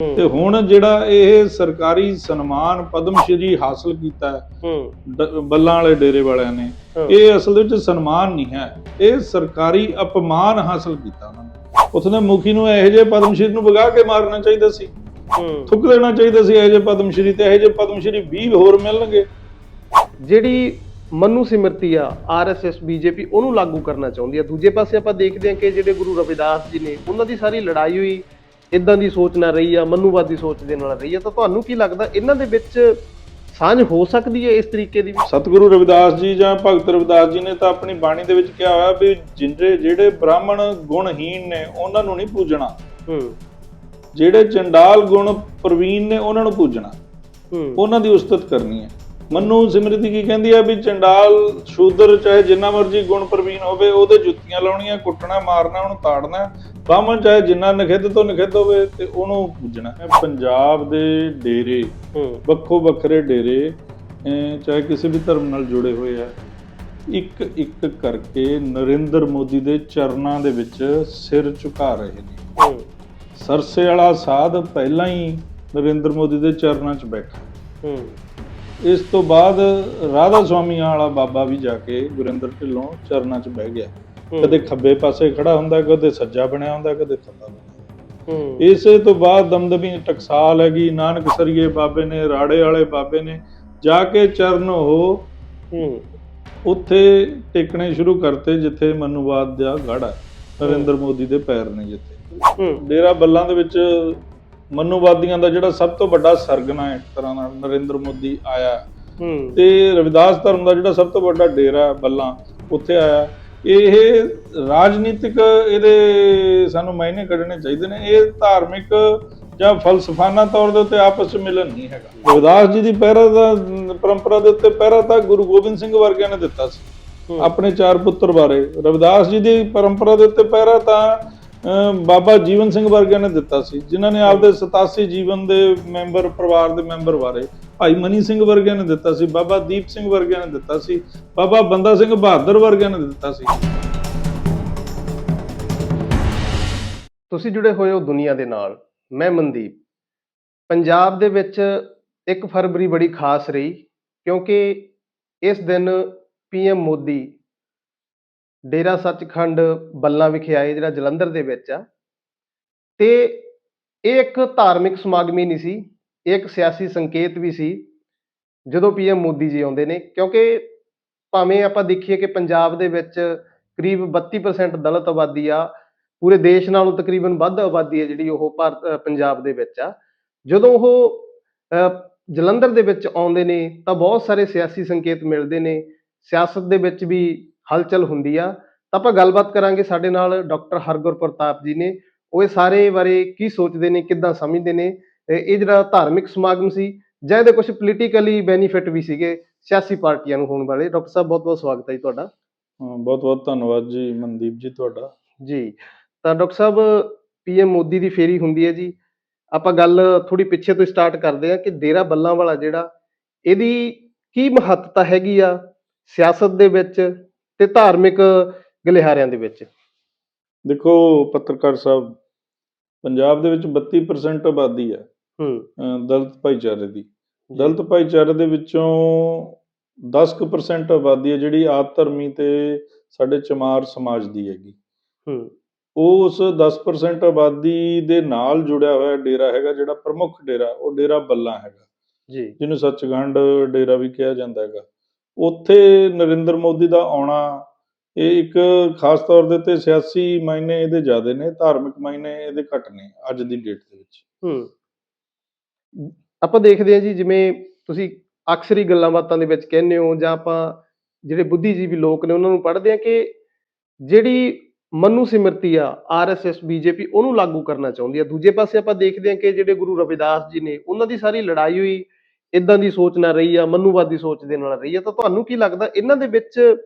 ਤੇ ਹੁਣ ਜਿਹੜਾ ਇਹ ਸਰਕਾਰੀ ਸਨਮਾਨ ਪਦਮ ਸ਼੍ਰੀ ਹਾਸਲ ਕੀਤਾ ਹੈ ਬੱਲਾਂ ਵਾਲੇ ਡੇਰੇ ਵਾਲਿਆਂ ਨੇ। ਇਹ ਅਸਲ ਵਿੱਚ ਸਨਮਾਨ ਨਹੀਂ ਹੈ। ਇਹ ਸਰਕਾਰੀ ਅਪਮਾਨ ਹਾਸਲ ਕੀਤਾ ਉਹਨਾਂ ਨੇ। ਉਸਨੇ ਮੁਖੀ ਨੂੰ ਇਹੋ ਜਿਹੇ ਪਦਮ ਸ਼੍ਰੀ ਨੂੰ ਵਗਾ ਕੇ ਮਾਰਨਾ ਚਾਹੀਦਾ ਸੀ। ਥੁੱਕ ਦੇਣਾ ਚਾਹੀਦਾ ਸੀ ਇਹੋ ਜਿਹੇ ਪਦਮ ਸ਼੍ਰੀ ਤੇ ਇਹੋ ਜਿਹੇ ਪਦਮ ਸ਼੍ਰੀ 20 ਹੋਰ ਮਿਲਣਗੇ। ਜਿਹੜੀ ਮਨੂ ਸਿਮਰਤੀ ਆ ਆਰਐਸਐਸ ਬੀਜੇਪੀ ਉਹਨੂੰ ਲਾਗੂ ਕਰਨਾ ਚਾਹੁੰਦੀ ਆ। ਦੂਜੇ ਪਾਸੇ ਆਪਾਂ ਦੇਖਦੇ ਹਾਂ ਕਿ ਜਿਹੜੇ ਗੁਰੂ ਰਵਿਦਾਸ ਜੀ ਨੇ ਉਹਨਾਂ ਦੀ ਸਾਰੀ ਲੜਾਈ ਹੋਈ। ਇਦਾਂ ਦੀ ਸੋਚ ਨਾਲ ਰਹੀ ਆ ਮਨੂਵਾਦੀ ਸੋਚ ਦੇ ਨਾਲ ਰਹੀ ਆ ਤਾਂ ਤੁਹਾਨੂੰ ਕੀ ਲੱਗਦਾ ਇਹਨਾਂ ਦੇ ਵਿੱਚ ਸਾਂਝ ਹੋ ਸਕਦੀ ਹੈ ਇਸ ਤਰੀਕੇ ਦੀ ਸਤਿਗੁਰੂ ਰਵਿਦਾਸ ਜੀ ਜਾਂ ਭਗਤ ਰਵਿਦਾਸ ਜੀ ਨੇ ਤਾਂ ਆਪਣੀ ਬਾਣੀ ਦੇ ਵਿੱਚ ਕਿਹਾ ਹੋਇਆ ਵੀ ਜਿਹੜੇ ਜਿਹੜੇ ਬ੍ਰਾਹਮਣ ਗੁਣਹੀਨ ਨੇ ਉਹਨਾਂ ਨੂੰ ਨਹੀਂ ਪੂਜਣਾ। ਹੂੰ। ਜਿਹੜੇ ਚੰਡਾਲ ਗੁਣ ਪ੍ਰਵੀਨ ਨੇ ਉਹਨਾਂ ਨੂੰ ਪੂਜਣਾ। ਹੂੰ। ਉਹਨਾਂ ਦੀ ਉਸਤਤ ਕਰਨੀ ਹੈ। ਮਨੂ ਸਿਮਰਤੀ ਕੀ ਕਹਿੰਦੀ ਆ ਵੀ ਚੰਡਾਲ ਸ਼ੂਦਰ ਚਾਹੇ ਜਿੰਨਾ ਮਰਜ਼ੀ ਗੁਣ ਪ੍ਰਵੀਨ ਹੋਵੇ ਉਹਦੇ ਜੁੱਤੀਆਂ ਲਾਉਣੀਆਂ ਕੁੱਟਣਾ ਮਾਰਨਾ ਉਹਨੂੰ ਤਾੜਨਾ ਬਾਹਮਣ ਚਾਹੇ ਜਿੰਨਾ ਨਖਿੱਧ ਤੋਂ ਨਖਿੱਧ ਹੋਵੇ ਤੇ ਉਹਨੂੰ ਪੂਜਣਾ ਪੰਜਾਬ ਦੇ ਡੇਰੇ ਵੱਖੋ ਵੱਖਰੇ ਡੇਰੇ ਚਾਹੇ ਕਿਸੇ ਵੀ ਧਰਮ ਨਾਲ ਜੁੜੇ ਹੋਏ ਆ ਇੱਕ ਇੱਕ ਕਰਕੇ ਨਰਿੰਦਰ ਮੋਦੀ ਦੇ ਚਰਨਾਂ ਦੇ ਵਿੱਚ ਸਿਰ ਝੁਕਾ ਰਹੇ ਨੇ। ਸਰਸੇ ਵਾਲਾ ਸਾਧ ਪਹਿਲਾਂ ਹੀ ਨਰਿੰਦਰ ਮੋਦੀ ਦੇ ਚਰਨਾਂ 'ਚ ਬੈਠਾ। ਹੂੰ। ਇਸ ਤੋਂ ਬਾਅਦ ਰਾਧਾ ਸਵਾਮੀ ਵਾਲਾ ਬਾਬਾ ਵੀ ਜਾ ਕੇ ਗੁਰਿੰਦਰ ਢਿੱਲੋਂ ਚਰਨਾਂ 'ਚ ਬਹਿ ਗਿਆ। ਕਦੇ ਖੱਬੇ ਪਾਸੇ ਖੜਾ ਹੁੰਦਾ ਕਦੇ ਸੱਜਾ ਬਣਿਆ ਹੁੰਦਾ ਕਦੇ ਖੱਬਾ ਬਣਿਆ ਹੂੰ। ਇਸੇ ਤੋਂ ਬਾਅਦ ਦਮਦਮੀ ਟਕਸਾਲ ਹੈਗੀ ਨਾਨਕ ਸਰੀਏ ਬਾਬੇ ਨੇ ਰਾੜੇ ਵਾਲੇ ਬਾਬੇ ਨੇ ਜਾ ਕੇ ਚਰਨ ਹੂੰ। ਉੱਥੇ ਟੇਕਣੇ ਸ਼ੁਰੂ ਕਰਤੇ ਜਿੱਥੇ ਮਨੂਵਾਦ ਦਾ ਗੜ ਹੈ। ਨਰਿੰਦਰ ਮੋਦੀ ਦੇ ਪੈਰ ਨੇ ਜਿੱਥੇ। ਹੂੰ। ਡੇਰਾ ਬੱਲਾਂ ਦੇ ਵਿੱਚ ਮਨੂਵਾਦੀਆਂ ਦਾ ਜਿਹੜਾ ਸਭ ਤੋਂ ਵੱਡਾ ਸਰਗਨਾ ਹੈ ਇੱਕ ਤਰ੍ਹਾਂ ਨਾਲ ਨਰਿੰਦਰ ਮੋਦੀ ਆਇਆ। ਤੇ ਰਵਿਦਾਸ ਧਰਮ ਦਾ ਜਿਹੜਾ ਸਭ ਤੋਂ ਵੱਡਾ ਡੇਰਾ ਬੱਲਾਂ ਉੱਥੇ ਆਇਆ। ਇਹ ਰਾਜਨੀਤਿਕ ਇਹਦੇ ਸਾਨੂੰ ਮਾਇਨੇ ਕੱਢਣੇ ਚਾਹੀਦੇ ਨੇ। ਇਹ ਧਾਰਮਿਕ ਜਾਂ ਫਲਸਫਾਨਾ ਤੌਰ ਦੇ ਉੱਤੇ ਆਪਸ ਵਿੱਚ ਮਿਲਨ ਨਹੀਂ ਹੈਗਾ। ਰਵਿਦਾਸ ਜੀ ਦੀ ਪਹਿਰਾ ਦਾ ਪਰੰਪਰਾ ਦੇ ਉੱਤੇ ਪਹਿਰਾ ਤਾਂ ਗੁਰੂ ਗੋਬਿੰਦ ਸਿੰਘ ਵਰਗਿਆਂ ਨੇ ਦਿੱਤਾ ਸੀ। ਆਪਣੇ ਚਾਰ ਪੁੱਤਰ ਬਾਰੇ। ਰਵਿਦਾਸ ਜੀ ਦੀ ਪਰੰਪਰਾ ਦੇ ਉੱਤੇ ਪਹਿਰਾ ਤਾਂ ਬਾਬਾ ਜੀਵਨ ਸਿੰਘ ਵਰਗਿਆਂ ਨੇ ਦਿੱਤਾ ਸੀ, ਜਿਨ੍ਹਾਂ ਨੇ ਆਪਦੇ 87 ਜੀਵਨ ਦੇ ਮੈਂਬਰ, ਪਰਿਵਾਰ ਦੇ ਮੈਂਬਰ ਬਾਰੇ ਭਾਈ ਮਨੀ ਸਿੰਘ ਵਰਗਿਆਂ ਨੇ ਦਿੱਤਾ ਸੀ, ਬਾਬਾ ਦੀਪ ਸਿੰਘ ਵਰਗਿਆਂ ਨੇ ਦਿੱਤਾ ਸੀ, ਬਾਬਾ ਬੰਦਾ ਸਿੰਘ ਬਹਾਦਰ ਵਰਗਿਆਂ ਨੇ ਦਿੱਤਾ ਸੀ। ਤੁਸੀਂ ਜੁੜੇ ਹੋਏ ਹੋ ਦੁਨੀਆ ਦੇ ਨਾਲ, ਮੈਂ ਮਨਦੀਪ। ਪੰਜਾਬ ਦੇ ਵਿੱਚ 1 ਫਰਵਰੀ ਬੜੀ ਖਾਸ ਰਹੀ, ਕਿਉਂਕਿ ਇਸ ਦਿਨ ਪੀਐਮ ਮੋਦੀ ਡੇਰਾ ਸੱਚਖੰਡ ਬੱਲਾ ਵਿਖੇ ਆਏ ਜਿਹੜਾ ਜਲੰਧਰ ਦੇ ਵਿੱਚ ਆ। ਤੇ ਇਹ ਇੱਕ ਧਾਰਮਿਕ ਸਮਾਗਮੀ ਨਹੀਂ ਸੀ, ਇਹ ਇੱਕ ਸਿਆਸੀ ਸੰਕੇਤ ਵੀ ਸੀ, ਜਦੋਂ ਪੀਐਮ ਮੋਦੀ ਜੀ ਆਉਂਦੇ ਨੇ। ਕਿਉਂਕਿ ਭਾਵੇਂ ਆਪਾਂ ਦੇਖੀਏ ਕਿ ਪੰਜਾਬ ਦੇ ਵਿੱਚ ਕਰੀਬ 32% ਦਲਿਤ ਆਬਾਦੀ ਆ, ਪੂਰੇ ਦੇਸ਼ ਨਾਲੋਂ ਤਕਰੀਬਨ ਵੱਧ ਆਬਾਦੀ ਹੈ ਜਿਹੜੀ ਉਹ ਭਾਰਤ ਪੰਜਾਬ ਦੇ ਵਿੱਚ ਆ। ਜਦੋਂ ਉਹ ਜਲੰਧਰ ਦੇ ਵਿੱਚ ਆਉਂਦੇ ਨੇ, ਤਾਂ ਬਹੁਤ ਸਾਰੇ ਸਿਆਸੀ ਸੰਕੇਤ ਮਿਲਦੇ ਨੇ। ਸਿਆਸਤ ਦੇ ਵਿੱਚ ਵੀ ਹਲਚਲ ਹੁੰਦੀ ਆ। ਤਾਂ ਆਪਾਂ ਗੱਲਬਾਤ ਕਰਾਂਗੇ ਸਾਡੇ ਨਾਲ ਡਾਕਟਰ ਹਰਗੁਰ ਪ੍ਰਤਾਪ ਜੀ ਨੇ। ਉਹ ਇਹ ਸਾਰੇ ਬਾਰੇ ਕੀ ਸੋਚਦੇ ਨੇ ਕਿੱਦਾਂ ਸਮਝਦੇ ਨੇ? ਇਹ ਜਿਹੜਾ ਧਾਰਮਿਕ ਸਮਾਗਮ ਸੀ ਜਾਂ ਇਹਦੇ ਕੁਝ ਪੋਲੀਟੀਕਲੀ ਬੈਨੀਫਿਟ ਵੀ ਸੀਗੇ ਸਿਆਸੀ ਪਾਰਟੀਆਂ ਨੂੰ ਹੋਣ ਵਾਲੇ। ਡਾਕਟਰ ਸਾਹਿਬ ਬਹੁਤ ਬਹੁਤ ਸਵਾਗਤ ਹੈ ਜੀ ਤੁਹਾਡਾ। ਬਹੁਤ ਬਹੁਤ ਧੰਨਵਾਦ ਜੀ ਮਨਦੀਪ ਜੀ ਤੁਹਾਡਾ। ਜੀ ਤਾਂ ਡਾਕਟਰ ਸਾਹਿਬ ਪੀਐਮ ਮੋਦੀ ਦੀ ਫੇਰੀ ਹੁੰਦੀ ਹੈ ਜੀ। ਆਪਾਂ ਗੱਲ ਥੋੜੀ ਪਿੱਛੇ ਤੋਂ ਸਟਾਰਟ ਕਰਦੇ ਹਾਂ ਕਿ ਡੇਰਾ ਬੱਲਾਂ ਵਾਲਾ ਜਿਹੜਾ ਇਹਦੀ ਕੀ ਮਹੱਤਤਾ ਹੈਗੀ ਆ ਸਿਆਸਤ ਦੇ ਵਿੱਚ? ਤੇ ਧਾਰਮਿਕ ਗਲਿਹਾਰਿਆਂ ਦੇ ਵਿੱਚ? ਦੇਖੋ ਪੱਤਰਕਾਰ ਸਾਹਿਬ ਪੰਜਾਬ ਦੇ ਵਿੱਚ 32% ਆਬਾਦੀ ਹੈ ਹੂੰ। ਦਲਿਤ ਭਾਈਚਾਰੇ ਦੀ। ਦਲਿਤ ਭਾਈਚਾਰੇ ਦੇ ਵਿੱਚੋਂ 10% ਆਬਾਦੀ ਹੈ ਜਿਹੜੀ ਆਪ ਧਰਮੀ ਤੇ ਸਾਡੇ ਚਮਾਰ ਸਮਾਜ ਦੀ ਹੈਗੀ। ਹੂੰ। ਉਸ 10% ਆਬਾਦੀ ਦੇ ਨਾਲ ਜੁੜਿਆ ਹੋਇਆ ਡੇਰਾ ਹੈਗਾ ਜਿਹੜਾ ਪ੍ਰਮੁੱਖ ਡੇਰਾ ਉਹ ਡੇਰਾ ਬੱਲਾ ਹੈਗਾ। ਜੀ। ਜਿਹਨੂੰ ਸੱਚਖੰਡ ਡੇਰਾ ਵੀ ਕਿਹਾ ਜਾਂਦਾ ਹੈਗਾ। ਉੱਥੇ ਨਰਿੰਦਰ ਮੋਦੀ ਦਾ ਆਉਣਾ, ਇਹ ਇੱਕ ਖਾਸ ਤੌਰ ਦੇ ਉੱਤੇ ਸਿਆਸੀ ਮਾਇਨੇ ਇਹਦੇ ਜ਼ਿਆਦੇ ਨੇ, ਧਾਰਮਿਕ ਮਾਇਨੇ ਇਹਦੇ ਘੱਟ ਨੇ ਅੱਜ ਦੀ ਡੇਟ ਦੇ ਵਿੱਚ। ਹੂੰ। ਆਪਾਂ ਦੇਖਦੇ ਹਾਂ ਜੀ, ਜਿਵੇਂ ਤੁਸੀਂ ਅਕਸਰ ਹੀ ਗੱਲਾਂ ਬਾਤਾਂ ਦੇ ਵਿੱਚ ਕਹਿੰਦੇ ਹੋ, ਜਾਂ ਆਪਾਂ ਜਿਹੜੇ ਬੁੱਧੀਜੀਵੀ ਲੋਕ ਨੇ, ਉਹਨਾਂ ਨੂੰ ਪੜ੍ਹਦੇ ਆ ਕਿ ਜਿਹੜੀ ਮਨੂ ਸਿਮਰਤੀ ਆ ਆਰਐਸਐਸ ਬੀਜੇਪੀ ਉਹਨੂੰ ਲਾਗੂ ਕਰਨਾ ਚਾਹੁੰਦੀ ਆ। ਦੂਜੇ ਪਾਸੇ ਆਪਾਂ ਦੇਖਦੇ ਹਾਂ ਕਿ ਜਿਹੜੇ ਗੁਰੂ ਰਵਿਦਾਸ ਜੀ ਨੇ, ਉਹਨਾਂ ਦੀ ਸਾਰੀ ਲੜਾਈ ਹੋਈ ਇਦਾਂ ਦੀ ਸੋਚ ਨਾਲ ਰਹੀ ਆ ਮਨੂਵਾਦੀ ਸੋਚ ਦੇ ਨਾਲ ਰਹੀ ਆ ਤਾਂ ਤੁਹਾਨੂੰ ਕੀ ਲੱਗਦਾ ਇਹਨਾਂ ਦੇ ਵਿੱਚ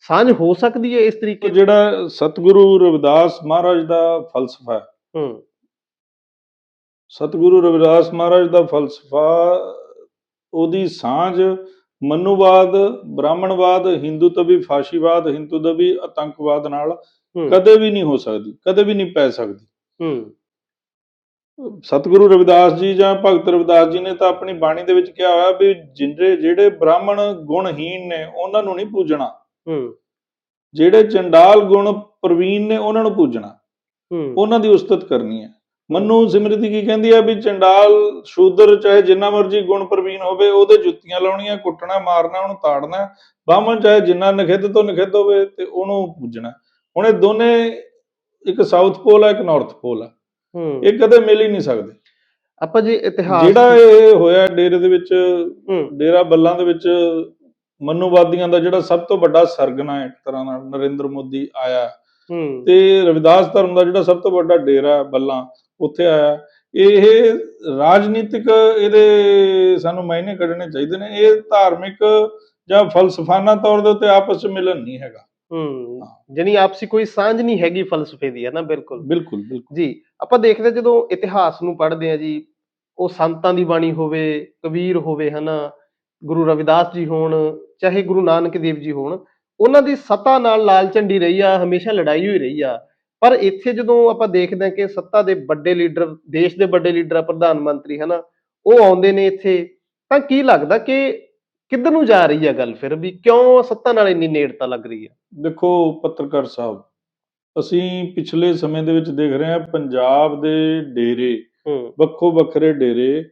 ਸਾਂਝ ਹੋ ਸਕਦੀ ਹੈ ਇਸ ਤਰੀਕੇ ਜਿਹੜਾ ਸਤਿਗੁਰੂ ਰਵਿਦਾਸ ਮਹਾਰਾਜ ਦਾ ਫਲਸਫਾ ਹੈ। ਹੂੰ। ਸਤਿਗੁਰੂ ਰਵਿਦਾਸ ਮਹਾਰਾਜ ਦਾ ਫਲਸਫਾ ਉਹਦੀ ਸਾਂਝ ਮਨੂਵਾਦ ਬ੍ਰਾਹਮਣਵਾਦ ਹਿੰਦੂਤਵੀ ਫਾਸ਼ੀਵਾਦ ਹਿੰਦੂਤਵੀ ਆਤੰਕਵਾਦ ਨਾਲ ਕਦੇ ਵੀ ਨਹੀਂ ਹੋ ਸਕਦੀ ਕਦੇ ਵੀ ਨਹੀਂ ਪੈ ਸਕਦੀ। ਹੂੰ। ਸਤਿਗੁਰੂ ਰਵਿਦਾਸ ਜੀ ਜਾਂ ਭਗਤ ਰਵਿਦਾਸ ਜੀ ਨੇ ਤਾਂ ਆਪਣੀ ਬਾਣੀ ਦੇ ਵਿੱਚ ਕਿਹਾ ਹੋਇਆ ਵੀ ਜਿਹੜੇ ਜਿਹੜੇ ਬ੍ਰਾਹਮਣ ਗੁਣਹੀਨ ਨੇ ਉਹਨਾਂ ਨੂੰ ਨਹੀਂ ਪੂਜਣਾ। ਹੂੰ। ਜਿਹੜੇ ਚੰਡਾਲ ਗੁਣ ਪ੍ਰਵੀਨ ਨੇ ਉਹਨਾਂ ਨੂੰ ਪੂਜਣਾ। ਹੂੰ। ਉਹਨਾਂ ਦੀ ਉਸਤਤ ਕਰਨੀ ਹੈ। ਮਨੂ ਸਿਮਰਤੀ ਕੀ ਕਹਿੰਦੀ ਆ ਵੀ ਚੰਡਾਲ ਸ਼ੂਦਰ ਚਾਹੇ ਜਿੰਨਾ ਮਰਜ਼ੀ ਗੁਣ ਪ੍ਰਵੀਨ ਹੋਵੇ ਉਹਦੇ ਜੁੱਤੀਆਂ ਲਾਉਣੀਆਂ ਕੁੱਟਣਾ ਮਾਰਨਾ ਉਹਨੂੰ ਤਾੜਨਾ ਬਾਹਮਣ ਚਾਹੇ ਜਿੰਨਾ ਨਖਿੱਧ ਤੋਂ ਨਖਿੱਧ ਹੋਵੇ ਤੇ ਉਹਨੂੰ ਪੂਜਣਾ। ਹੁਣ ਇਹ ਦੋਨੇ ਇੱਕ ਸਾਊਥ ਪੋਲ ਹੈ ਇੱਕ ਨਾਰਥ ਪੋਲ ਹੈ। ਹੂੰ। ਇਹ ਕਦੇ ਮਿਲ ਹੀ ਨਹੀਂ ਸਕਦੇ। ਆਪਾਂ ਜੇ ਇਤਿਹਾਸ ਜਿਹੜਾ ਇਹ ਹੋਇਆ ਡੇਰੇ ਦੇ ਵਿੱਚ ਡੇਰਾ ਬੱਲਾਂ ਦੇ ਵਿੱਚ ਮਨੂਵਾਦੀਆਂ ਦਾ ਜਿਹੜਾ ਸਭ ਤੋਂ ਵੱਡਾ ਸਰਗਨਾ ਹੈ ਇੱਕ ਤਰ੍ਹਾਂ ਨਾਲ ਨਰਿੰਦਰ ਮੋਦੀ ਆਇਆ। ਤੇ ਰਵਿਦਾਸ ਧਰਮ ਦਾ ਜਿਹੜਾ ਸਭ ਤੋਂ ਵੱਡਾ ਡੇਰਾ ਬੱਲਾਂ ਉੱਥੇ ਆਇਆ। ਇਹ ਰਾਜਨੀਤਿਕ ਇਹਦੇ ਸਾਨੂੰ ਮਾਇਨੇ ਕੱਢਣੇ ਚਾਹੀਦੇ ਨੇ। ਇਹ ਧਾਰਮਿਕ ਜਾਂ ਫਲਸਫਾਨਾ ਤੌਰ ਦੇ ਉੱਤੇ ਆਪਸ ਵਿੱਚ ਮਿਲਨ ਨਹੀਂ ਹੈਗਾ। ਹੂੰ ਜਣੀ ਆਪਸੀ ਕੋਈ ਸਾਂਝ ਨਹੀਂ ਹੈਗੀ ਫਲਸਫੇ ਦੀ ਹੈ ਨਾ? ਬਿਲਕੁਲ। ਬਿਲਕੁਲ ਬਿਲਕੁਲ। ਜੀ ਆਪਾਂ ਦੇਖਦੇ ਜਦੋਂ ਇਤਿਹਾਸ ਨੂੰ ਪੜ੍ਹਦੇ ਆ ਜੀ ਉਹ ਸੰਤਾਂ ਦੀ ਬਾਣੀ ਹੋਵੇ ਕਬੀਰ ਹੋਵੇ ਹਨਾ ਗੁਰੂ ਰਵਿਦਾਸ ਜੀ ਹੋਣ ਚਾਹੇ ਗੁਰੂ ਨਾਨਕ ਦੇਵ ਜੀ ਹੋਣ ਉਹਨਾਂ ਦੀ ਸੱਤਾ ਨਾਲ ਲਾਲ ਝੰਡੀ ਰਹੀ ਆ ਹਮੇਸ਼ਾ ਲੜਾਈ ਹੋਈ ਰਹੀ ਆ। ਪਰ ਇੱਥੇ ਜਦੋਂ ਆਪਾਂ ਦੇਖਦੇ ਹਾਂ ਕਿ ਸੱਤਾ ਦੇ ਵੱਡੇ ਲੀਡਰ ਦੇਸ਼ ਦੇ ਵੱਡੇ ਲੀਡਰ ਪ੍ਰਧਾਨ ਮੰਤਰੀ ਹਨਾ ਉਹ ਆਉਂਦੇ ਨੇ ਇੱਥੇ ਤਾਂ ਕੀ ਲੱਗਦਾ ਕਿ ਕਿੱਧਰ ਨੂੰ ਜਾ ਰਹੀ ਆ ਗੱਲ ਫਿਰ? ਵੀ ਕਿਉਂ ਸੱਤਾ ਨਾਲ ਇੰਨੀ ਨੇੜਤਾ ਲੱਗ ਰਹੀ ਆ? ਦੇਖੋ ਪੱਤਰਕਾਰ ਸਾਹਿਬ ਅਸੀਂ ਪਿਛਲੇ ਸਮੇਂ ਦੇ ਵਿੱਚ ਦੇਖ ਰਹੇ ਹਾਂ ਪੰਜਾਬ ਦੇ ਡੇਰੇ ਹੂੰ। ਵੱਖੋ ਵੱਖਰੇ ਡੇਰੇ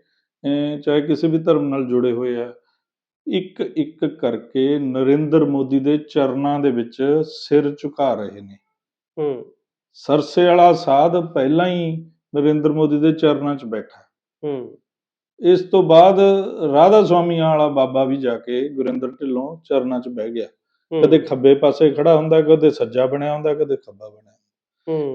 ਚਾਹੇ ਕਿਸੇ ਵੀ ਧਰਮ ਨਾਲ ਜੁੜੇ ਹੋਏ ਆ ਇੱਕ ਇੱਕ ਕਰਕੇ ਨਰਿੰਦਰ ਮੋਦੀ ਦੇ ਚਰਨਾਂ ਦੇ ਵਿੱਚ ਸਿਰ ਝੁਕਾ ਰਹੇ ਨੇ। ਹੂੰ। ਸਰਸੇ ਵਾਲਾ ਸਾਧ ਪਹਿਲਾਂ ਹੀ ਨਰਿੰਦਰ ਮੋਦੀ ਦੇ ਚਰਨਾਂ 'ਚ ਬੈਠਾ। ਹੂੰ। ਇਸ ਤੋਂ ਬਾਅਦ ਰਾਧਾ ਸਵਾਮੀ ਵਾਲਾ ਬਾਬਾ ਵੀ ਜਾ ਕੇ ਗੁਰਿੰਦਰ ਢਿੱਲੋਂ ਚਰਨਾਂ 'ਚ ਬਹਿ ਗਿਆ। ਕਦੇ ਖੱਬੇ ਪਾਸੇ ਖੜਾ ਹੁੰਦਾ ਕਦੇ ਸੱਜਾ ਬਣਿਆ ਹੁੰਦਾ ਕਦੇ ਖੱਬਾ ਬਣਿਆ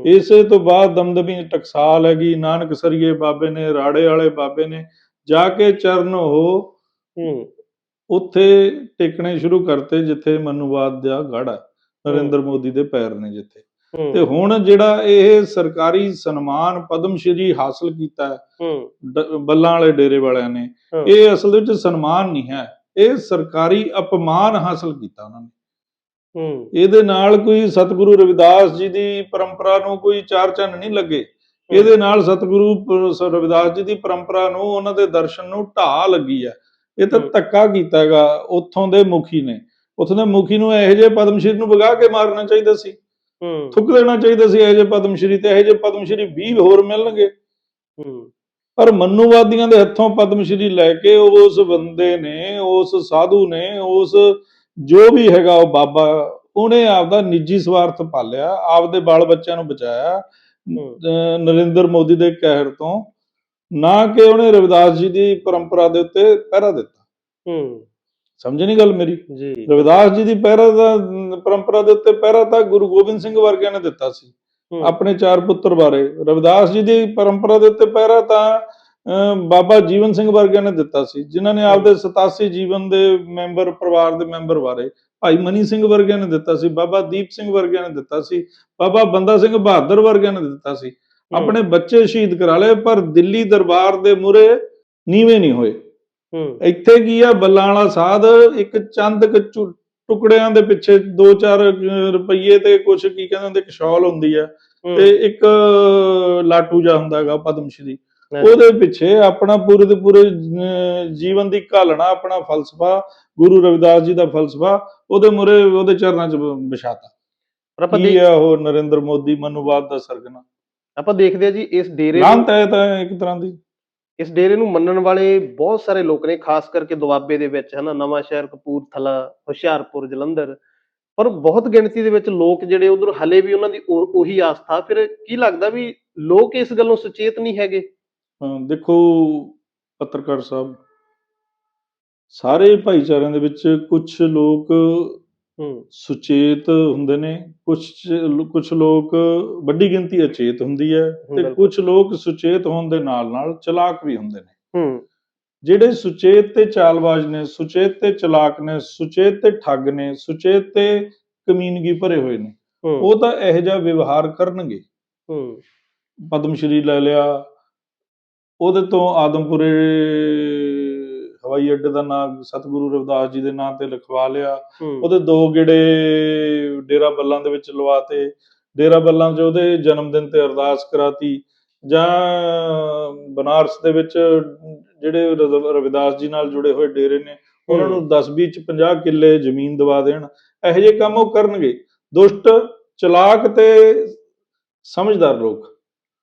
ਇਸੇ ਤੋਂ ਬਾਅਦ ਦਮਦਮੀ ਟਕਸਾਲ ਹੈਗੀ ਨਾਨਕ ਸਰੀਏ ਬਾਬੇ ਨੇ ਰਾੜੇ ਵਾਲੇ ਬਾਬੇ ਨੇ ਜਾ ਕੇ ਚਰਨ ਹੂੰ। ਉੱਥੇ ਟੇਕਣੇ ਸ਼ੁਰੂ ਕਰਤੇ ਜਿੱਥੇ ਮਨੂਵਾਦ ਦਾ ਗੜ ਨਰਿੰਦਰ ਮੋਦੀ ਦੇ ਪੈਰ ਨੇ ਜਿੱਥੇ। ਤੇ ਹੁਣ ਜਿਹੜਾ ਇਹ ਸਰਕਾਰੀ ਸਨਮਾਨ ਪਦਮ ਸ਼੍ਰੀ ਹਾਸਲ ਕੀਤਾ ਹੈ ਬੱਲਾਂ ਵਾਲੇ ਡੇਰੇ ਵਾਲਿਆਂ ਨੇ। ਇਹ ਅਸਲ ਵਿੱਚ ਸਨਮਾਨ ਨਹੀਂ ਹੈ ਇਹ ਸਰਕਾਰੀ ਅਪਮਾਨ ਹਾਸਲ ਕੀਤਾ ਉਹਨਾਂ ਨੇ। ਹੂੰ। ਇਹਦੇ ਨਾਲ ਕੋਈ ਸਤਿਗੁਰੂ ਰਵਿਦਾਸ ਜੀ ਦੀ ਪਰੰਪਰਾ ਨੂੰ ਕੋਈ ਚਾਰ ਚੰਨ ਨਹੀਂ ਲੱਗੇ। ਇਹਦੇ ਨਾਲ ਸਤਿਗੁਰੂ ਰਵਿਦਾਸ ਜੀ ਦੀ ਪਰੰਪਰਾ ਨੂੰ ਉਹਨਾਂ ਦੇ ਦਰਸ਼ਨ ਨੂੰ ਢਾਹ ਲੱਗੀ ਹੈ। ਇਹ ਤਾਂ। ਧੱਕਾ ਕੀਤਾ ਹੈਗਾ ਉੱਥੋਂ ਦੇ ਮੁਖੀ ਨੇ। ਉੱਥੋਂ ਦੇ ਮੁਖੀ ਨੂੰ ਇਹੋ ਜਿਹੇ ਪਦਮ ਸ਼੍ਰੀ ਨੂੰ ਵਗਾ ਕੇ ਮਾਰਨਾ ਚਾਹੀਦਾ ਸੀ। ਥੁੱਕ ਦੇਣਾ ਚਾਹੀਦਾ ਸੀ ਇਹੋ ਜਿਹੇ ਪਦਮ ਸ਼੍ਰੀ ਤੇ ਇਹੋ ਜਿਹੇ ਪਦਮ ਸ਼੍ਰੀ 20 ਹੋਰ ਮਿਲਣਗੇ। ਪਰ ਮਨੂਵਾਦੀਆਂ ਦੇ ਹੱਥੋਂ ਪਦਮ ਸ਼੍ਰੀ ਲੈ ਕੇ ਉਸ ਬੰਦੇ ਨੇ ਉਸ ਸਾਧੂ ਨੇ ਉਸ ਜੋ ਵੀ ਹੈਗਾ ਉਹ ਬਾਬਾ ਉਹਨੇ ਆਪਦਾ ਨਿੱਜੀ ਸਵਾਰਥ ਪਾਲਿਆ ਆਪਦੇ ਬਾਲ ਬੱਚਿਆਂ ਨੂੰ ਬਚਾਇਆ ਨਰਿੰਦਰ ਮੋਦੀ ਦੇ ਕਹਿਰ ਤੋਂ ਨਾ ਕਿ ਉਹਨੇ ਰਵਿਦਾਸ ਜੀ ਦੀ ਪਰੰਪਰਾ ਦੇ ਉੱਤੇ ਪਹਿਰਾ ਦਿੱਤਾ। ਹੂੰ। ਸਮਝ ਨਹੀਂ ਗੱਲ ਮੇਰੀ? ਜੀ। ਰਵਿਦਾਸ ਜੀ ਦੀ ਪਹਿਰਾ ਦਾ ਪਰੰਪਰਾ ਦੇ ਉੱਤੇ ਪਹਿਰਾ ਤਾਂ ਗੁਰੂ ਗੋਬਿੰਦ ਸਿੰਘ ਵਰਗਿਆਂ ਨੇ ਦਿੱਤਾ ਸੀ। ਆਪਣੇ ਚਾਰ ਪੁੱਤਰ ਬਾਰੇ। ਰਵਿਦਾਸ ਜੀ ਦੀ ਪਰੰਪਰਾ ਦੇ ਉੱਤੇ ਪਹਿਰਾ ਤਾਂ ਬਾਬਾ ਜੀਵਨ ਸਿੰਘ ਵਰਗਿਆਂ ਨੇ ਦਿੱਤਾ ਸੀ ਜਿਨ੍ਹਾਂ ਨੇ ਆਪਦੇ 87 ਜੀਵਨ ਦੇ ਮੈਂਬਰ ਪਰਿਵਾਰ ਦੇ ਮੈਂਬਰ ਬਾਰੇ ਭਾਈ ਮਨੀ ਸਿੰਘ ਵਰਗਿਆਂ ਨੇ ਦਿੱਤਾ ਸੀ ਬਾਬਾ ਦੀਪ ਸਿੰਘ ਵਰਗਿਆਂ ਨੇ ਦਿੱਤਾ ਸੀ ਬਾਬਾ ਬੰਦਾ ਸਿੰਘ ਬਹਾਦਰ ਵਰਗਿਆਂ ਨੇ ਦਿੱਤਾ ਸੀ। ਆਪਣੇ ਬੱਚੇ ਸ਼ਹੀਦ ਕਰਾ ਲਏ ਪਰ ਦਿੱਲੀ ਦਰਬਾਰ ਦੇ ਮੂਰੇ ਨੀਵੇਂ ਨਹੀਂ ਹੋਏ। ਇੱਥੇ ਕੀ ਆ? ਬੱਲਾਂ ਵਾਲਾ ਸਾਧ ਇੱਕ ਚੰਦ ਕੁ ਟੁਕੜਿਆਂ ਦੇ ਪਿੱਛੇ 2-4 ਰੁਪਏ ਤੇ ਕੁਝ ਕੀ ਕਹਿੰਦੇ ਹੁੰਦੇ ਇੱਕ ਸ਼ਾਲ ਹੁੰਦੀ ਆ। ਤੇ ਇੱਕ ਲਾਟੂ ਜਾ ਹੁੰਦਾ ਹੈਗਾ ਪਦਮ ਸ਼੍ਰੀ ਉਹਦੇ ਪਿੱਛੇ ਆਪਣਾ ਪੂਰੇ ਦੇ ਪੂਰੇ ਜੀਵਨ ਦੀ ਘਾਲਣਾ ਆਪਣਾ ਫਲਸਫਾ ਗੁਰੂ ਰਵਿਦਾਸ ਜੀ ਦਾ ਫਲਸਫਾ ਉਹਦੇ ਮੁਰੇ ਉਹਦੇ ਚਰਨਾਂ 'ਚ ਵਿਛਾਤਾ। ਕੀ ਆ ਉਹ ਨਰਿੰਦਰ ਮੋਦੀ ਮਨੂਵਾਦ ਦਾ ਸਰਗਨਾ? ਆਪਾਂ ਦੇਖਦੇ ਆ ਜੀ ਇਸ ਡੇਰੇ ਨੂੰ ਲਾਂਤ ਹੈ ਤਾਂ ਇੱਕ ਤਰ੍ਹਾਂ ਦੀ। ਇਸ ਡੇਰੇ ਨੂੰ ਮੰਨਣ ਵਾਲੇ ਬਹੁਤ ਸਾਰੇ ਲੋਕ ਨੇ, ਖਾਸ ਕਰਕੇ ਦੁਆਬੇ ਦੇ ਵਿੱਚ, ਹਨਾ ਨਵਾਂ ਸ਼ਹਿਰ ਕਪੂਰਥਲਾ, ਹੁਸ਼ਿਆਰਪੁਰ, ਜਲੰਧਰ। ਪਰ ਬਹੁਤ ਗਿਣਤੀ ਦੇ ਵਿੱਚ ਲੋਕ ਜਿਹੜੇ ਉਧਰ ਹਲੇ ਵੀ ਉਹਨਾਂ ਦੀ ਉਹੀ ਆਸਥਾ। ਫਿਰ ਕੀ ਲੱਗਦਾ ਵੀ ਲੋਕ ਇਸ ਗੱਲੋਂ ਸੁਚੇਤ ਨਹੀਂ ਹੈਗੇ? ਦੇਖੋ, ਪੱਤਰਕਾਰ ਸਾਹਿਬ, ਸਾਰੇ ਭਾਈਚਾਰਿਆਂ ਦੇ ਵਿੱਚ ਕੁਝ ਲੋਕ ਹੂੰ। ਸੁਚੇਤ ਹੁੰਦੇ ਨੇ ਕੁਝ ਕੁਝ ਲੋਕ ਵੱਡੀ ਗਿਣਤੀ ਅਚੇਤ ਹੁੰਦੀ ਹੈ ਤੇ। ਕੁਝ ਲੋਕ ਸੁਚੇਤ ਹੋਣ ਦੇ ਨਾਲ ਨਾਲ ਚਲਾਕ ਵੀ ਹੁੰਦੇ ਨੇ। ਹੂੰ। ਜਿਹੜੇ ਸੁਚੇਤ ਤੇ ਚਾਲਬਾਜ਼ ਨੇ ਸੁਚੇਤ ਤੇ ਚਲਾਕ ਨੇ ਸੁਚੇਤ ਤੇ ਠੱਗ ਨੇ ਸੁਚੇਤ ਤੇ ਕਮੀਨਗੀ ਭਰੇ ਹੋਏ ਨੇ ਉਹ ਤਾਂ ਇਹੋ ਜਿਹਾ ਵਿਵਹਾਰ ਕਰਨਗੇ। ਹੂੰ। ਪਦਮ ਸ਼੍ਰੀ ਲੈ ਲਿਆ ਉਹਦੇ ਤੋਂ ਆਦਮਪੁਰੇ ਹਵਾਈ ਅੱਡੇ ਦਾ ਨਾਮ ਸਤਿਗੁਰੂ ਰਵਿਦਾਸ ਜੀ ਦੇ ਨਾਂ ਤੇ ਲਿਖਵਾ ਲਿਆ। ਉਹਦੇ ਦੋ ਗੇੜੇ ਡੇਰਾ ਬੱਲਾਂ ਦੇ ਵਿੱਚ ਲਵਾਤੇ। ਡੇਰਾ ਬੱਲਾਂ 'ਚ ਉਹਦੇ ਜਨਮ ਦਿਨ ਤੇ ਅਰਦਾਸ ਕਰਾਤੀ। ਜਾਂ ਬਨਾਰਸ ਦੇ ਵਿੱਚ ਜਿਹੜੇ ਰਵ- ਰਵਿਦਾਸ ਜੀ ਨਾਲ ਜੁੜੇ ਹੋਏ ਡੇਰੇ ਨੇ ਉਹਨਾਂ ਨੂੰ 10 20 ਚ 50 ਕਿੱਲੇ ਜ਼ਮੀਨ ਦਵਾ ਦੇਣ। ਇਹੋ ਜਿਹੇ ਕੰਮ ਉਹ ਕਰਨਗੇ। ਦੁਸ਼ਟ ਚਲਾਕ ਤੇ ਸਮਝਦਾਰ ਲੋਕ।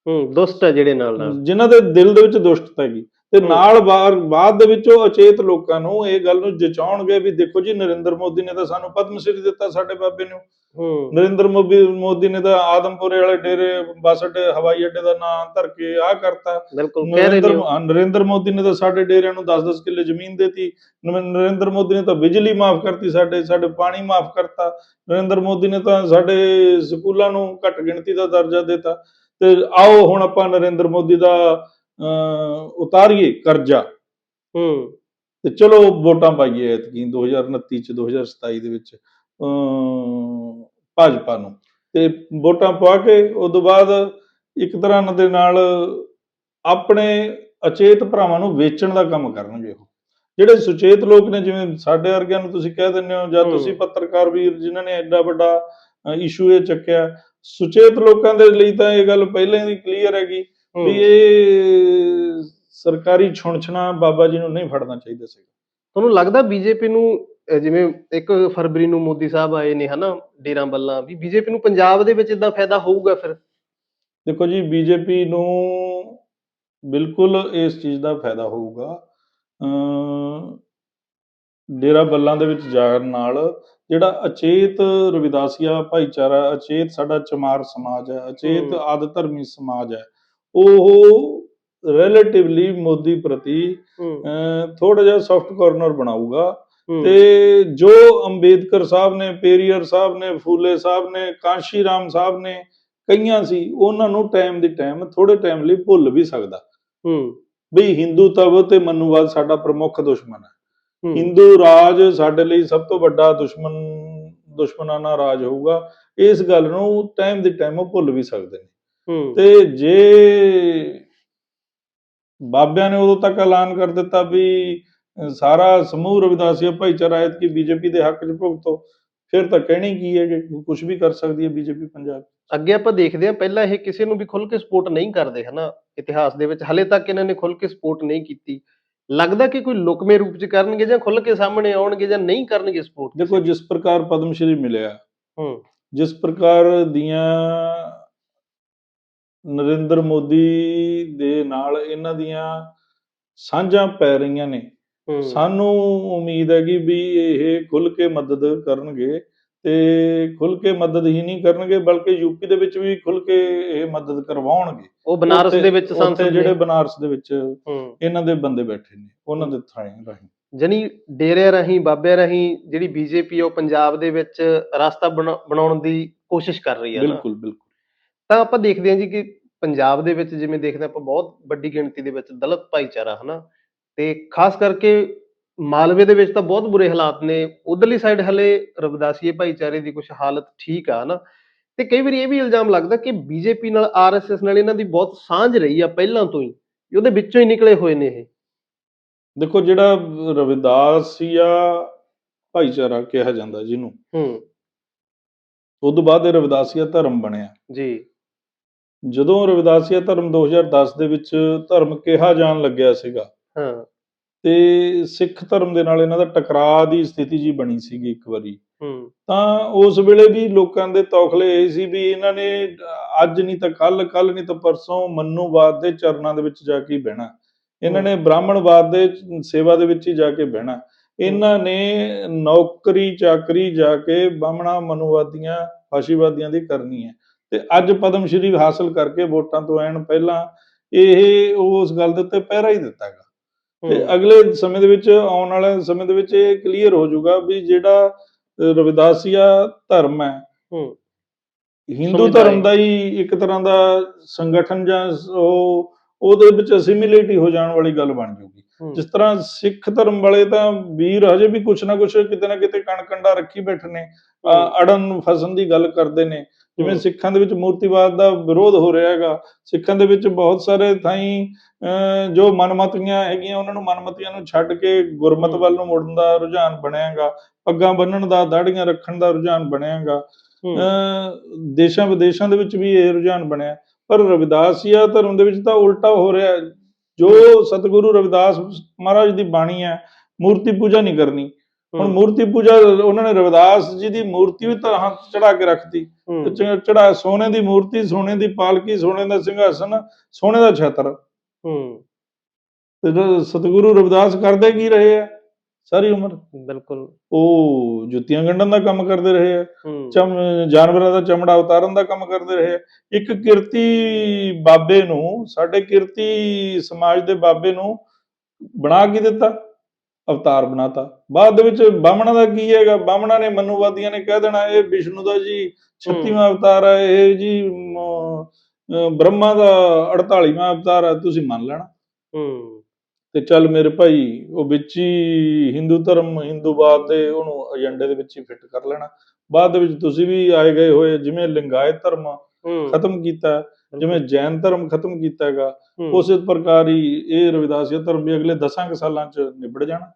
ਹੂੰ ਦੁਸ਼ਟ ਜਿਹੜੇ ਨਾਲ ਨਾਲ। ਜਿਨ੍ਹਾਂ ਦੇ ਦਿਲ ਦੇ ਵਿੱਚ ਦੁਸ਼ਟਤਾ ਹੈਗੀ। ਤੇ। ਨਾਲ ਬਾਅਦ ਦੇ ਵਿੱਚ ਉਹ ਅਚੇਤ ਲੋਕਾਂ ਨੂੰ ਇਹ ਗੱਲ ਨੂੰ ਜਚਾਉਣਗੇ ਵੀ ਦੇਖੋ ਜੀ ਨਰਿੰਦਰ ਮੋਦੀ ਨੇ ਤਾਂ ਸਾਨੂੰ ਪਦਮ ਸ਼੍ਰੀ ਦਿੱਤਾ ਸਾਡੇ ਬਾਬੇ ਨੂੰ। ਹੂੰ ਨਰਿੰਦਰ ਮੋਦੀ ਨੇ ਤਾਂ ਆਦਮਪੁਰੇ ਵਾਲੇ ਡੇਰੇ ਬੱਸ ਅੱਡੇ ਹਵਾਈ ਅੱਡੇ ਦਾ ਨਾਂ ਧਰ ਕੇ ਆਹ ਕਰਤਾ। ਨਰਿੰਦਰ ਮੋਦੀ ਨੇ ਤਾਂ ਸਾਡੇ ਡੇਰਿਆਂ ਨੂੰ 10-10 ਕਿੱਲੇ ਜ਼ਮੀਨ ਦੇਤੀ। ਨਰਿੰ- ਨਰਿੰਦਰ ਮੋਦੀ ਨੇ ਤਾਂ ਬਿਜਲੀ ਮਾਫ ਕਰਤੀ ਸਾਡੇ ਸਾਡੇ ਪਾਣੀ ਮਾਫ ਕਰਤਾ। ਨਰਿੰਦਰ ਮੋਦੀ ਨੇ ਤਾਂ ਸਾਡੇ ਸਕੂਲਾਂ ਨੂੰ ਘੱਟ ਗਿਣਤੀ ਦਾ ਦਰਜਾ ਦਿੱਤਾ। ਤੇ ਆਓ ਹੁਣ ਆਪਾਂ ਨਰਿੰਦਰ ਮੋਦੀ ਦਾ ਉਤਾਰੀਏ ਕਰਜ਼ਾ ਹੂੰ ਤੇ ਚਲੋ ਵੋਟਾਂ ਪਾਈਏ ਐਤਕੀ 2029 ਚ 2027 ਦੇ ਵਿੱਚ ਭਾਜਪਾ ਨੂੰ ਤੇ ਵੋਟਾਂ ਪਾ ਕੇ ਉਸ ਤੋਂ ਬਾਅਦ ਇੱਕ ਤਰ੍ਹਾਂ ਦੇ ਨਾਲ ਆਪਣੇ ਅਚੇਤ ਭਰਾਵਾਂ ਨੂੰ ਵੇਚਣ ਦਾ ਕੰਮ ਕਰਨਗੇ ਉਹ ਜਿਹੜੇ ਸੁਚੇਤ ਲੋਕ ਨੇ ਜਿਵੇਂ ਸਾਡੇ ਵਰਗਿਆਂ ਨੂੰ ਤੁਸੀਂ ਕਹਿ ਦਿੰਦੇ ਹੋ ਜਾਂ। ਤੁਸੀਂ ਪੱਤਰਕਾਰ ਵੀਰ ਜਿਨ੍ਹਾਂ ਨੇ ਐਡਾ ਵੱਡਾ ਇਸ਼ੂ ਇਹ ਚੱਕਿਆ ਸੁਚੇਤ ਲੋਕਾਂ ਦੇ ਲਈ ਤਾਂ ਇਹ ਗੱਲ ਪਹਿਲਾਂ ਹੀ ਕਲੀਅਰ ਹੈਗੀ। ਵੀ ਇਹ ਸਰਕਾਰੀ ਛੁਣਛਣਾ ਬਾਬਾ ਜੀ ਨੂੰ ਨਹੀਂ ਫੜਨਾ ਚਾਹੀਦਾ ਸੀ ਤੁਹਾਨੂੰ ਲੱਗਦਾ ਬੀਜੇਪੀ ਨੂੰ ਅਹ ਜਿਵੇਂ 1 ਫਰਵਰੀ ਨੂੰ ਮੋਦੀ ਸਾਹਿਬ ਆਏ ਨੇ ਹਨਾ ਡੇਰਾ ਬੱਲਾ ਵੀ ਬੀਜੇਪੀ ਨੂੰ ਪੰਜਾਬ ਦੇ ਵਿੱਚ ਇਦਾਂ ਫਾਇਦਾ ਹੋਊਗਾ ਫਿਰ? ਦੇਖੋ ਜੀ ਬੀਜੇਪੀ ਨੂੰ ਬਿਲਕੁਲ ਇਸ ਚੀਜ਼ ਦਾ ਫਾਇਦਾ ਹੋਊਗਾ ਅਮ ਡੇਰਾ ਬੱਲਾਂ ਦੇ ਵਿੱਚ ਜਾਣ ਨਾਲ ਜਿਹੜਾ ਅਚੇਤ ਰਵਿਦਾਸੀਆ ਭਾਈਚਾਰਾ ਅਚੇਤ ਸਾਡਾ ਚਮਾਰ ਸਮਾਜ ਹੈ ਅਚੇਤ। ਆਦ ਧਰਮੀ ਸਮਾਜ ਹੈ ਉਹ ਰਿਲੇਟਿਵਲੀ ਮੋਦੀ ਪ੍ਰਤੀ ਥੋੜਾ ਜਿਹਾ ਸੌਫਟ ਕਾਰਨਰ ਬਣਾਊਗਾ। ਤੇ ਜੋ ਅੰਬੇਦਕਰ ਸਾਹਿਬ ਨੇ ਪੇਰੀਅਰ ਸਾਹਿਬ ਨੇ ਫੂਲੇ ਸਾਹਿਬ ਨੇ ਕਾਂਸ਼ੀ ਰਾਮ ਸਾਹਿਬ ਨੇ ਕਈਆਂ ਸੀ ਉਹਨਾਂ ਨੂੰ ਟਾਈਮ ਦੀ ਟਾਈਮ ਥੋੜੇ ਟਾਈਮ ਲਈ ਭੁੱਲ ਵੀ ਸਕਦਾ। ਹੂੰ। ਵੀ ਹਿੰਦੂ ਤਵ ਤੇ ਮਨੂਵਾਦ ਸਾਡਾ ਪ੍ਰਮੁੱਖ ਦੁਸ਼ਮਣ ਹੈ। ਹਿੰਦੂ ਰਾਜ ਸਾਡੇ ਲਈ ਸਭ ਤੋਂ ਵੱਡਾ ਦੁਸ਼ਮਣ ਦੁਸ਼ਮਣਾਨਾ ਰਾਜ ਹੋਊਗਾ। ਇਸ ਗੱਲ ਨੂੰ ਟਾਈਮ ਦੀ ਟਾਈਮ ਉਹ ਭੁੱਲ ਵੀ ਸਕਦੇ ਨੇ। ਤੇ ਜੇ ਬਾਬਿਆਂ ਨੇ ਉਦੋਂ ਤੱਕ ਐਲਾਨ ਕਰ ਦਿੱਤਾ ਵੀ ਸਾਰਾ ਸਮੂਹ ਰਵਿਦਾਸੀਆ ਭਾਈਚਾਰਾ ਐਤ ਕੀ ਬੀਜੇਪੀ ਦੇ ਹੱਕ 'ਚ ਭੁਗਤੋ ਫਿਰ ਤਾਂ ਕਹਿਣੀ ਕੀ ਹੈ ਕਿ ਕੁਝ ਵੀ ਕਰ ਸਕਦੀ ਹੈ ਬੀਜੇਪੀ ਪੰਜਾਬ। ਅੱਗੇ ਆਪਾਂ ਦੇਖਦੇ ਹਾਂ ਪਹਿਲਾਂ ਇਹ ਕਿਸੇ ਨੂੰ ਵੀ ਖੁੱਲ ਕੇ ਸਪੋਰਟ ਨਹੀਂ ਕਰਦੇ ਹਨਾ ਇਤਿਹਾਸ ਦੇ ਵਿੱਚ। ਹਲੇ ਤੱਕ ਇਹਨਾਂ ਨੇ ਖੁੱਲ ਕੇ ਸਪੋਰਟ ਨਹੀਂ ਕੀਤੀ। ਲੱਗਦਾ ਕਿ ਕੋਈ ਲੁਕਵੇਂ ਰੂਪ ਚ ਕਰਨਗੇ ਜਾਂ ਖੁੱਲ ਕੇ ਸਾਹਮਣੇ ਆਉਣਗੇ ਜਾਂ ਨਹੀਂ ਕਰਨਗੇ ਸਪੋਰਟ ਦੇਖੋ ਜਿਸ ਪ੍ਰਕਾਰ ਪਦਮ ਸ਼੍ਰੀ ਮਿਲਿਆ ਹੂੰ। ਜਿਸ ਪ੍ਰਕਾਰ ਦੀਆਂ ਨਰਿੰਦਰ ਮੋਦੀ ਦੇ ਨਾਲ ਇਹਨਾਂ ਦੀਆਂ ਸਾਂਝਾਂ ਪੈ ਰਹੀਆਂ ਨੇ। ਸਾਨੂੰ ਉਮੀਦ ਹੈ ਕਿ ਵੀ ਇਹ ਖੁੱਲ ਕੇ ਮਦਦ ਕਰਨਗੇ ਤੇ ਖੁੱਲ ਕੇ ਮਦਦ ਹੀ ਨਹੀਂ ਕਰਨਗੇ ਬਲਕਿ ਯੂਪੀ ਦੇ ਵਿੱਚ ਵੀ ਖੁੱਲ ਕੇ ਇਹ ਮਦਦ ਕਰਵਾਉਣਗੇ। ਉਹ ਬਨਾਰਸ ਦੇ ਵਿੱਚ ਸੰਸਦ ਜਿਹੜੇ ਬਨਾਰਸ ਦੇ ਵਿੱਚ ਇਹਨਾਂ ਦੇ ਬੰਦੇ ਬੈਠੇ ਨੇ ਉਹਨਾਂ ਦੇ ਥਾਂ ਰਾਹੀਂ। ਜਣੀ ਡੇਰੇ ਰਾਹੀਂ ਬਾਬੇ ਰਾਹੀਂ ਜਿਹੜੀ ਬੀਜੇਪੀ ਉਹ ਪੰਜਾਬ ਦੇ ਵਿੱਚ ਰਸਤਾ ਬਣਾ- ਬਣਾਉਣ ਦੀ ਕੋਸ਼ਿਸ਼ ਕਰ ਰਹੀ ਹੈ ਬਿਲਕੁਲ ਬਿਲਕੁਲ। ਤਾਂ ਆਪਾਂ ਦੇਖਦੇ ਹਾਂ ਜੀ ਕਿ ਪੰਜਾਬ ਦੇ ਵਿੱਚ ਜਿਵੇਂ ਦੇਖਦੇ ਆਪਾਂ ਬਹੁਤ ਵੱਡੀ ਗਿਣਤੀ ਦੇ ਵਿੱਚ ਦਲਿਤ ਭਾਈਚਾਰਾ ਹਨਾ? ਤੇ ਖਾਸ ਕਰਕੇ ਮਾਲਵੇ ਦੇ ਵਿੱਚ ਤਾਂ ਬਹੁਤ ਬੁਰੇ ਹਾਲਾਤ ਨੇ। ਉਧਰਲੀ ਸਾਈਡ ਹਲੇ ਰਵਿਦਾਸੀਏ ਭਾਈਚਾਰੇ ਦੀ ਕੁਝ ਹਾਲਤ ਠੀਕ ਆ ਹਨਾ? ਤੇ ਕਈ ਵਾਰੀ ਇਹ ਵੀ ਇਲਜ਼ਾਮ ਲੱਗਦਾ ਕਿ ਬੀਜੇਪੀ ਨਾਲ ਆਰਐਸਐਸ ਨਾਲ ਇਹਨਾਂ ਦੀ ਬਹੁਤ ਸਾਂਝ ਰਹੀ ਆ ਪਹਿਲਾਂ ਤੋਂ ਹੀ ਉਹਦੇ ਵਿੱਚੋਂ ਹੀ ਨਿਕਲੇ ਹੋਏ ਨੇ ਇਹ। ਦੇਖੋ ਜਿਹੜਾ ਰਵਿਦਾਸੀਆ ਭਾਈਚਾਰਾ ਕਿਹਾ ਜਾਂਦਾ ਜਿਹਨੂੰ ਹੂੰ। ਉਸ ਤੋਂ ਬਾਅਦ ਇਹ ਰਵਿਦਾਸੀਆ ਧਰਮ ਬਣਿਆ। ਜੀ। ਜਦੋਂ ਰਵਿਦਾਸੀਆ ਧਰਮ 2010 ਦੇ ਵਿੱਚ ਧਰਮ ਕਿਹਾ ਜਾਣ ਲੱਗਿਆ ਸੀਗਾ ਹਾਂ। ਤੇ ਸਿੱਖ ਧਰਮ ਦੇ ਨਾਲ ਇਹਨਾਂ ਦਾ ਟਕਰਾਅ ਦੀ ਸਥਿਤੀ ਜੀ ਬਣੀ ਸੀਗੀ ਇੱਕ ਵਾਰੀ। ਹੂੰ। ਤਾਂ ਉਸ ਵੇਲੇ ਵੀ ਲੋਕਾਂ ਦੇ ਤੌਖਲੇ ਇਹ ਸੀ ਵੀ ਇਹਨਾਂ ਨੇ ਅੱਜ ਨਹੀਂ ਤਾਂ ਕੱਲ ਕੱਲ ਨਹੀਂ ਤਾਂ ਪਰਸੋਂ ਮਨੂਵਾਦ ਦੇ ਚਰਨਾਂ ਦੇ ਵਿੱਚ ਜਾ ਕੇ ਬਹਿਣਾ। ਇਹਨਾਂ ਨੇ ਬ੍ਰਾਹਮਣਵਾਦ ਦੇ ਸੇਵਾ ਦੇ ਵਿੱਚ ਹੀ ਜਾ ਕੇ ਬਹਿਣਾ। ਇਹਨਾਂ ਨੇ ਨੌਕਰੀ ਚਾਕਰੀ ਜਾ ਕੇ ਬਾਹਮਣਾ ਮਨੂਵਾਦੀਆਂ ਫਾਸ਼ੀਵਾਦੀਆਂ ਦੀ ਕਰਨੀ ਹੈ। ਤੇ ਅੱਜ ਪਦਮ ਸ਼੍ਰੀ ਹਾਸਲ ਕਰਕੇ ਵੋਟਾਂ ਤੋਂ ਐਨ ਪਹਿਲਾਂ ਇਹ ਉਸ ਗੱਲ ਦੇ ਉੱਤੇ ਪਹਿਰਾ ਹੀ ਦਿੱਤਾ ਗਾ ਤੇ ਅਗਲੇ ਸਮੇਂ ਦੇ ਵਿੱਚ ਆਉਣ ਵਾਲੇ ਸਮੇਂ ਦੇ ਵਿੱਚ ਇਹ ਕਲੀਅਰ ਹੋ ਜਾਊਗਾ ਵੀ ਜਿਹੜਾ ਰਵਿਦਾਸੀਆ ਧਰਮ ਹੈ ਹਿੰਦੂ। ਧਰਮ ਦਾ ਹੀ ਇੱਕ ਤਰ੍ਹਾਂ ਦਾ ਸੰਗਠਨ ਜਾਂ ਉਹ ਉਹਦੇ ਵਿੱਚ ਅਸਿਮਿਲੇਟ ਹੀ ਹੋ ਜਾਣ ਵਾਲੀ ਗੱਲ ਬਣ ਜਾਊਗੀ। ਹੂੰ, ਜਿਸ ਤਰ੍ਹਾਂ ਸਿੱਖ ਧਰਮ ਵਾਲੇ ਤਾਂ ਵੀਰ ਹਜੇ ਵੀ ਕੁਛ ਨਾ ਕੁਛ ਕਿਤੇ ਨਾ ਕਿਤੇ ਕਣਕੰਡਾ ਰੱਖੀ ਬੈਠੇ ਨੇ ਅੜਨ ਫਸਣ ਦੀ ਗੱਲ ਕਰਦੇ ਨੇ ਜਿਵੇਂ। ਸਿੱਖਾਂ ਦੇ ਵਿੱਚ ਮੂਰਤੀਵਾਦ ਦਾ ਵਿਰੋਧ ਹੋ ਰਿਹਾ ਹੈਗਾ ਸਿੱਖਾਂ ਦੇ ਵਿੱਚ ਬਹੁਤ ਸਾਰੇ ਥਾਈਂ ਜੋ ਮਨਮਤੀਆਂ ਹੈਗੀਆਂ ਉਹਨਾਂ ਨੂੰ ਮਨਮਤੀਆਂ ਨੂੰ ਛੱਡ ਕੇ ਗੁਰਮਤ। ਵੱਲ ਨੂੰ ਮੁੜਨ ਦਾ ਰੁਝਾਨ ਬਣਿਆਗਾ ਪੱਗਾਂ ਬੰਨਣ ਦਾ ਦਾੜੀਆਂ ਰੱਖਣ ਦਾ ਰੁਝਾਨ ਬਣਿਆਗਾ ਦੇਸ਼ਾਂ ਵਿਦੇਸ਼ਾਂ ਦੇ ਵਿੱਚ ਵੀ ਇਹ ਰੁਝਾਨ ਬਣਿਆ ਪਰ ਰਵਿਦਾਸੀਆ ਧਰਮ ਦੇ ਵਿੱਚ ਤਾਂ ਉਲਟਾ ਹੋ ਰਿਹਾ। ਜੋ ਸਤਿਗੁਰੂ ਰਵਿਦਾਸ ਮਹਾਰਾਜ ਦੀ ਬਾਣੀ ਹੈ ਮੂਰਤੀ ਪੂਜਾ ਨਹੀਂ ਕਰਨੀ ਹੁਣ ਮੂਰਤੀ ਪੂਜਾ ਉਹਨਾਂ ਨੇ ਰਵਿਦਾਸ ਜੀ ਦੀ ਮੂਰਤੀ ਵੀ ਤਾਂ ਚੜਾ ਕੇ ਰੱਖਤੀ। ਹੂੰ, ਚੜਾ ਸੋਨੇ ਦੀ ਮੂਰਤੀ ਸੋਨੇ ਦੀ ਪਾਲਕੀ ਸੋਨੇ ਦਾ ਸਿੰਘਾਸਨ ਸੋਨੇ ਦਾ ਛਤਰ। ਹੂੰ। ਤੇ ਸਤਿਗੁਰੂ ਰਵਿਦਾਸ ਕਰਦੇ ਕੀ ਰਹੇ ਆ? ਸਾਰੀ ਉਮਰ। ਬਿਲਕੁਲ। ਉਹ ਜੁੱਤੀਆਂ ਗੰਢਣ ਦਾ ਕੰਮ ਕਰਦੇ ਰਹੇ ਆ। ਚਮ ਜਾਨਵਰਾਂ ਦਾ ਚਮੜਾ ਉਤਾਰਨ ਦਾ ਕੰਮ ਕਰਦੇ ਰਹੇ ਆ। ਇੱਕ ਕਿਰਤੀ ਬਾਬੇ ਨੂੰ ਸਾਡੇ ਕਿਰਤੀ ਸਮਾਜ ਦੇ ਬਾਬੇ ਨੂੰ ਬਣਾ ਕੀ ਦਿੱਤਾ? ਅਵਤਾਰ ਬਣਾਤਾ। ਬਾਅਦ ਦੇ ਵਿੱਚ ਬਾਹਮਣਾ ਦਾ ਕੀ ਹੈਗਾ? ਬਾਹਮਣਾ ਨੇ ਮਨੂਵਾਦੀਆਂ ਨੇ ਕਹਿ ਦੇਣਾ ਇਹ ਵਿਸ਼ਨੂੰ ਦਾ ਜੀ 36ਵਾਂ ਅਵਤਾਰ ਹੈ ਇਹ ਜੀ ਬ੍ਰਹਮਾ ਦਾ 48ਵਾਂ ਅਵਤਾਰ ਹੈ ਤੁਸੀਂ ਮੰਨ ਲੈਣਾ। ਹੂੰ। ਤੇ ਚੱਲ ਮੇਰੇ ਭਾਈ ਉਹ ਵਿੱਚ ਹੀ ਹਿੰਦੂ ਧਰਮ ਹਿੰਦੂਵਾਦ ਦੇ ਉਹਨੂੰ ਏਜੰਡੇ ਦੇ ਵਿੱਚ ਹੀ ਫਿੱਟ ਕਰ ਲੈਣਾ। ਬਾਅਦ ਦੇ ਵਿੱਚ ਤੁਸੀਂ ਵੀ ਆਏ ਗਏ ਹੋਏ ਜਿਵੇਂ ਲਿੰਗਾਇਤ ਧਰਮ ਖਤਮ ਕੀਤਾ ਜਿਵੇਂ ਜੈਨ ਧਰਮ ਖਤਮ ਕੀਤਾ ਹੈਗਾ ਉਸੇ ਪ੍ਰਕਾਰ ਹੀ ਇਹ ਰਵਿਦਾਸੀਆ ਧਰਮ ਵੀ ਅਗਲੇ 10 ਕੁ ਸਾਲਾਂ ਚ ਨਿਬੜ ਜਾਣਾ।